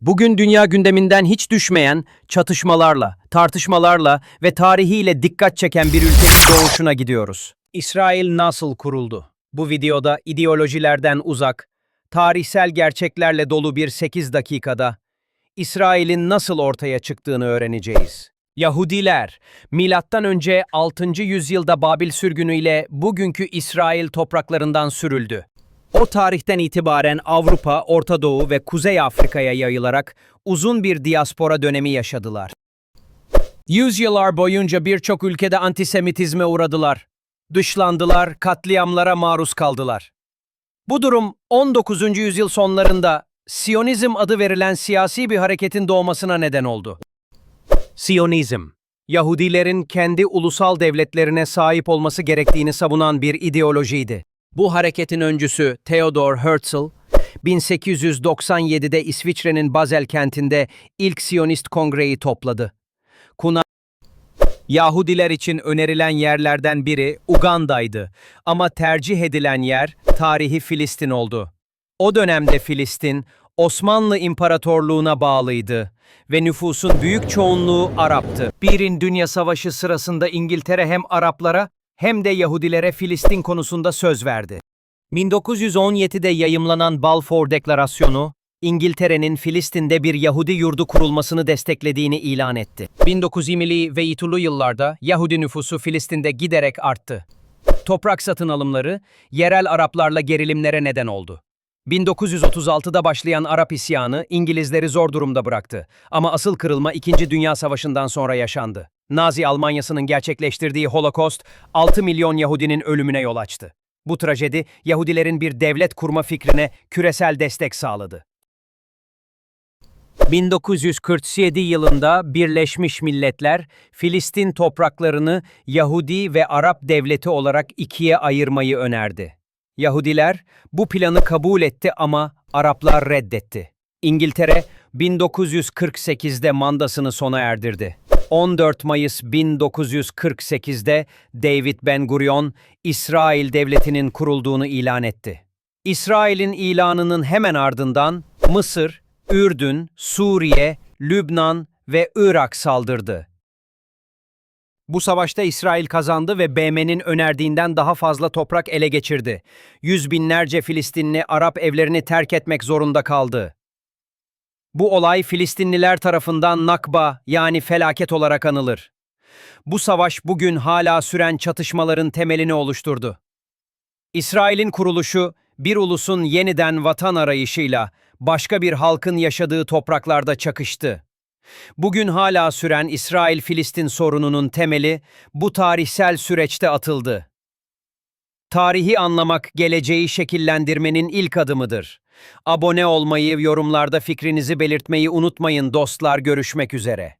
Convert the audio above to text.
Bugün dünya gündeminden hiç düşmeyen çatışmalarla, tartışmalarla ve tarihiyle dikkat çeken bir ülkenin doğuşuna gidiyoruz. İsrail nasıl kuruldu? Bu videoda ideolojilerden uzak, tarihsel gerçeklerle dolu bir 8 dakikada İsrail'in nasıl ortaya çıktığını öğreneceğiz. Yahudiler, milattan önce 6. yüzyılda Babil sürgünüyle bugünkü İsrail topraklarından sürüldü. O tarihten itibaren Avrupa, Orta Doğu ve Kuzey Afrika'ya yayılarak uzun bir diaspora dönemi yaşadılar. Yüzyıllar boyunca birçok ülkede antisemitizme uğradılar. Dışlandılar, katliamlara maruz kaldılar. Bu durum 19. yüzyıl sonlarında Siyonizm adı verilen siyasi bir hareketin doğmasına neden oldu. Siyonizm, Yahudilerin kendi ulusal devletlerine sahip olması gerektiğini savunan bir ideolojiydi. Bu hareketin öncüsü Theodor Herzl, 1897'de İsviçre'nin Basel kentinde ilk Siyonist kongreyi topladı. Kuna Yahudiler için önerilen yerlerden biri Uganda'ydı ama tercih edilen yer tarihi Filistin oldu. O dönemde Filistin, Osmanlı İmparatorluğu'na bağlıydı ve nüfusun büyük çoğunluğu Arap'tı. Birin Dünya Savaşı sırasında İngiltere hem Araplara hem de Yahudilere Filistin konusunda söz verdi. 1917'de yayımlanan Balfour Deklarasyonu, İngiltere'nin Filistin'de bir Yahudi yurdu kurulmasını desteklediğini ilan etti. 1920'li ve itulu yıllarda Yahudi nüfusu Filistin'de giderek arttı. Toprak satın alımları yerel Araplarla gerilimlere neden oldu. 1936'da başlayan Arap isyanı İngilizleri zor durumda bıraktı. Ama asıl kırılma 2. Dünya Savaşı'ndan sonra yaşandı. Nazi Almanyası'nın gerçekleştirdiği Holocaust 6 milyon Yahudinin ölümüne yol açtı. Bu trajedi Yahudilerin bir devlet kurma fikrine küresel destek sağladı. 1947 yılında Birleşmiş Milletler Filistin topraklarını Yahudi ve Arap devleti olarak ikiye ayırmayı önerdi. Yahudiler bu planı kabul etti ama Araplar reddetti. İngiltere 1948'de mandasını sona erdirdi. 14 Mayıs 1948'de David Ben-Gurion, İsrail devletinin kurulduğunu ilan etti. İsrail'in ilanının hemen ardından Mısır, Ürdün, Suriye, Lübnan ve Irak saldırdı. Bu savaşta İsrail kazandı ve BM'nin önerdiğinden daha fazla toprak ele geçirdi. Yüz binlerce Filistinli Arap evlerini terk etmek zorunda kaldı. Bu olay Filistinliler tarafından Nakba yani felaket olarak anılır. Bu savaş bugün hala süren çatışmaların temelini oluşturdu. İsrail'in kuruluşu bir ulusun yeniden vatan arayışıyla başka bir halkın yaşadığı topraklarda çakıştı. Bugün hala süren İsrail-Filistin sorununun temeli bu tarihsel süreçte atıldı. Tarihi anlamak geleceği şekillendirmenin ilk adımıdır. Abone olmayı, yorumlarda fikrinizi belirtmeyi unutmayın dostlar görüşmek üzere.